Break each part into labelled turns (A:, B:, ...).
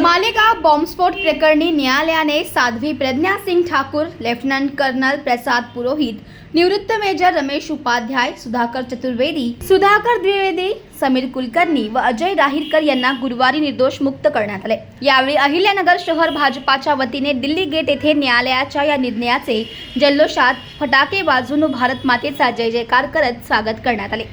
A: मालेगाव बॉम्बस्फोट प्रकरणी न्यायालयाने साध्वी प्रज्ञा सिंग ठाकूर लेफ्टनंट कर्नल प्रसाद पुरोहित निवृत्त मेजर रमेश उपाध्याय सुधाकर चतुर्वेदी सुधाकर द्विवेदी समीर कुलकर्णी व अजय राहीरकर यांना गुरुवारी निर्दोष मुक्त करण्यात आले. यावेळी अहिल्यानगर शहर भाजपाच्या वतीने दिल्ली गेट येथे न्यायालयाच्या या निर्णयाचे जल्लोषात फटाके वाजून भारत मातेचा जय जयकार करत स्वागत करण्यात आले.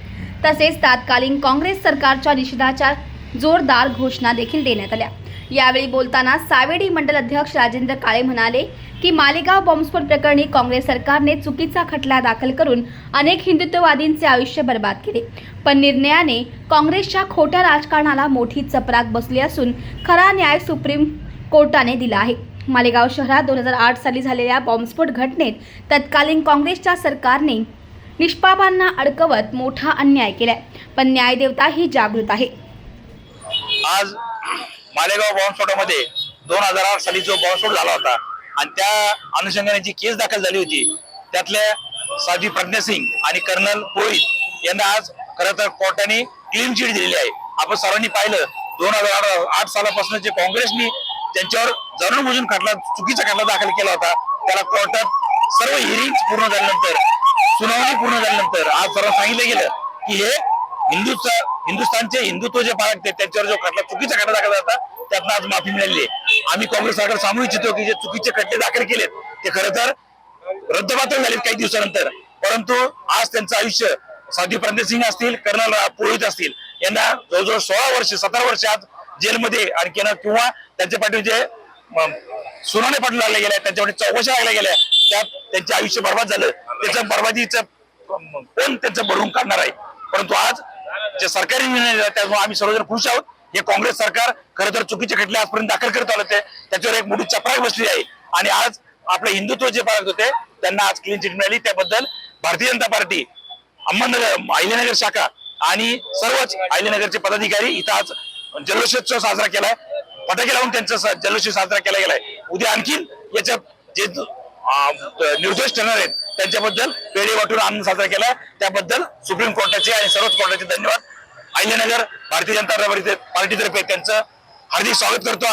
A: तसेच तात्कालीन काँग्रेस सरकारच्या निषेधाच्या जोरदार घोषणा देखील देण्यात आल्या. यावेळी बोलताना सावेडी मंडल अध्यक्ष राजेंद्र काळे म्हणाले की मालेगाव बॉम्बस्फोट प्रकरणी काँग्रेस सरकारने चुकीचा खटला दाखल करून अनेक हिंदुत्ववादींचे आयुष्य बर्बाद केले. पण निर्णयाने काँग्रेसच्या खोट्या राजकारणाला मोठी चपराक बसली असून खरा न्याय सुप्रीम कोर्टाने दिला आहे. मालेगाव शहरात दोन हजार आठ साली झालेल्या बॉम्बस्फोट घटनेत तत्कालीन काँग्रेसच्या सरकारने निष्पापांना अडकवत मोठा अन्याय केलाय. पण न्यायदेवता ही जागृत आहे.
B: आज मालेगाव बॉम्बस्फोटामध्ये दोन हजार आठ साली जो बॉम्बस्फोट झाला होता आणि त्या अनुषंगाने जी केस दाखल झाली होती त्यातल्या साधी प्रज्ञा सिंग आणि कर्नल पुरोहित यांना आज खरं तर कोर्टाने क्लीन चिट दिलेली आहे. आपण सर्वांनी पाहिलं दोन हजार आठ सालापासून जे काँग्रेसनी त्यांच्यावर जाणून बुजून खटला चुकीचा खटला दाखल केला होता त्याला कोर्टात सर्व हिरिंग पूर्ण झाल्यानंतर सुनावणी पूर्ण झाल्यानंतर आज सर्व सांगितलं गेलं की हे हिंदूचा हिंदुस्थानचे हिंदुत्व जे बाळगते त्यांच्यावर जो खटला चुकीचा खटला दाखल होता त्यातनं आज माफी मिळाली. आहे आम्ही काँग्रेस सरकार सांगू इच्छितो की जे चुकीचे खटले दाखल केलेत ते खरं तर रद्दबातल झालेत काही दिवसानंतर. परंतु आज त्यांचं आयुष्य साधी प्रज्ञा सिंग असतील कर्नल पुरोहित असतील यांना जवळजवळ सोळा वर्ष सतरा वर्ष आज जेलमध्ये आणखी किंवा त्यांच्या पाठी जे सुनाने सुनावणे पाठी लागल्या गेल्या त्यांच्यावर चौकशा लागल्या गेल्या त्यात त्यांचे आयुष्य बर्बाद झालं. त्याचं बर्बादीचं कोण त्यांचं भरून काढणार आहे? परंतु आज जे सरकारी निर्णय त्यामुळे आम्ही सर्वजण खुश आहोत. हे काँग्रेस सरकार खरं तर चुकीचे खटले आजपर्यंत दाखल करत आलं ते त्याच्यावर एक मोठी चपराक बसली आहे. आणि आज आपलं हिंदुत्व जे पाळत होते त्यांना आज क्लीन चिट मिळाली. त्याबद्दल भारतीय जनता पार्टी अहमदनगर अहिल्यानगर शाखा आणि सर्वच अहिल्यानगरचे पदाधिकारी इथं आज जल्लोषोत्सव साजरा केलाय. फटाके लावून त्यांचा जल्लोषोत्सव साजरा केला गेलाय. उद्या आणखीन याच्यात जे निर्दोष ठरणार आहेत त्यांच्याबद्दल पेढे वाटून आनंद साजरा केला त्याबद्दल सुप्रीम कोर्टाचे आणि सर्वच कोर्टाचे धन्यवाद. अहिल्यानगर भारतीय जनता पार्टीतर्फे त्यांचं हार्दिक स्वागत करतो.